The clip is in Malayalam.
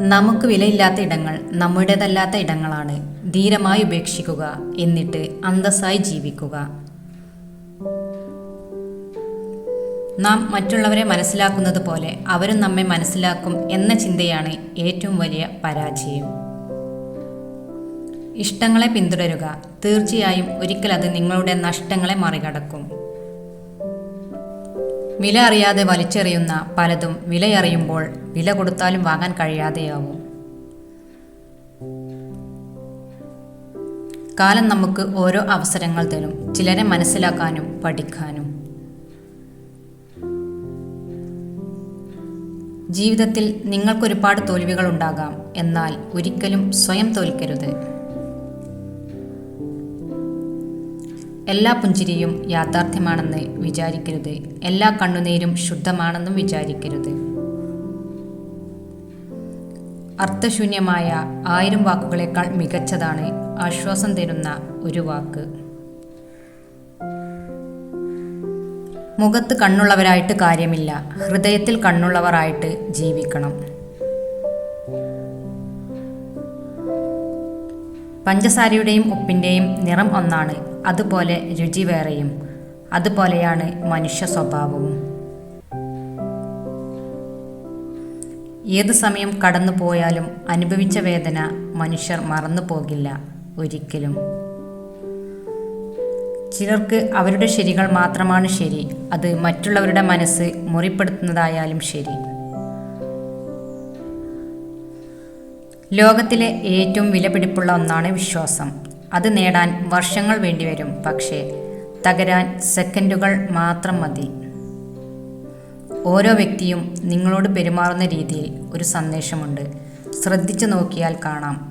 നമുക്ക് വിലയില്ലാത്ത ഇടങ്ങൾ നമ്മുടേതല്ലാത്ത ഇടങ്ങളാണ്. ധീരമായി ഉപേക്ഷിക്കുക എന്നിട്ട് അന്തസ്സായി ജീവിക്കുക. നാം മറ്റുള്ളവരെ മനസ്സിലാക്കുന്നത് പോലെ അവരും നമ്മെ മനസ്സിലാക്കും എന്ന ചിന്തയാണ് ഏറ്റവും വലിയ പരാജയം. ഇഷ്ടങ്ങളെ പിന്തുടരുക തീർച്ചയായും ഒരിക്കൽ അത് നിങ്ങളുടെ നഷ്ടങ്ങളെ മറികടക്കും. വില അറിയാതെ വലിച്ചെറിയുന്ന പലതും വിലയറിയുമ്പോൾ വില കൊടുത്താലും വാങ്ങാൻ കഴിയാതെയാവും. കാലം നമുക്ക് ഓരോ അവസരങ്ങൾ തരും. ചിലരെ മനസ്സിലാക്കാനും പഠിക്കാനും. ജീവിതത്തിൽ നിങ്ങൾക്കൊരുപാട് തോൽവികൾ ഉണ്ടാകാം എന്നാൽ ഒരിക്കലും സ്വയം തോൽക്കരുത്. എല്ലാ പുഞ്ചിരിയും യാഥാർത്ഥ്യമാണെന്ന് വിചാരിക്കരുത്. എല്ലാ കണ്ണുനീരും ശുദ്ധമാണെന്നും വിചാരിക്കരുത്. അർത്ഥശൂന്യമായ ആയിരം വാക്കുകളേക്കാൾ മികച്ചതാണ് ആശ്വാസം തരുന്ന ഒരു വാക്ക്. മുഖത്ത് കണ്ണുള്ളവരായിട്ട് കാര്യമില്ല. ഹൃദയത്തിൽ കണ്ണുള്ളവരായിട്ട് ജീവിക്കണം. പഞ്ചസാരയുടെയും ഉപ്പിന്റെയും നിറം ഒന്നാണ്. അതുപോലെ രുചി വേറെയും. അതുപോലെയാണ് മനുഷ്യ സ്വഭാവവും. ഏത് സമയം കടന്നു പോയാലും അനുഭവിച്ച വേദന മനുഷ്യർ മറന്നു പോകില്ല ഒരിക്കലും. ചിലർക്ക് അവരുടെ ശരികൾ മാത്രമാണ് ശരി. അത് മറ്റുള്ളവരുടെ മനസ്സ് മുറിപ്പെടുത്തുന്നതായാലും ശരി. ലോകത്തിലെ ഏറ്റവും വിലപിടിപ്പുള്ള ഒന്നാണ് വിശ്വാസം. അത് നേടാൻ വർഷങ്ങൾ വേണ്ടിവരും. പക്ഷേ തകരാൻ സെക്കൻഡുകൾ മാത്രം മതി. ഓരോ വ്യക്തിയും നിങ്ങളോട് പെരുമാറുന്ന രീതിയിൽ ഒരു സന്ദേശമുണ്ട്. ശ്രദ്ധിച്ചു നോക്കിയാൽ കാണാം.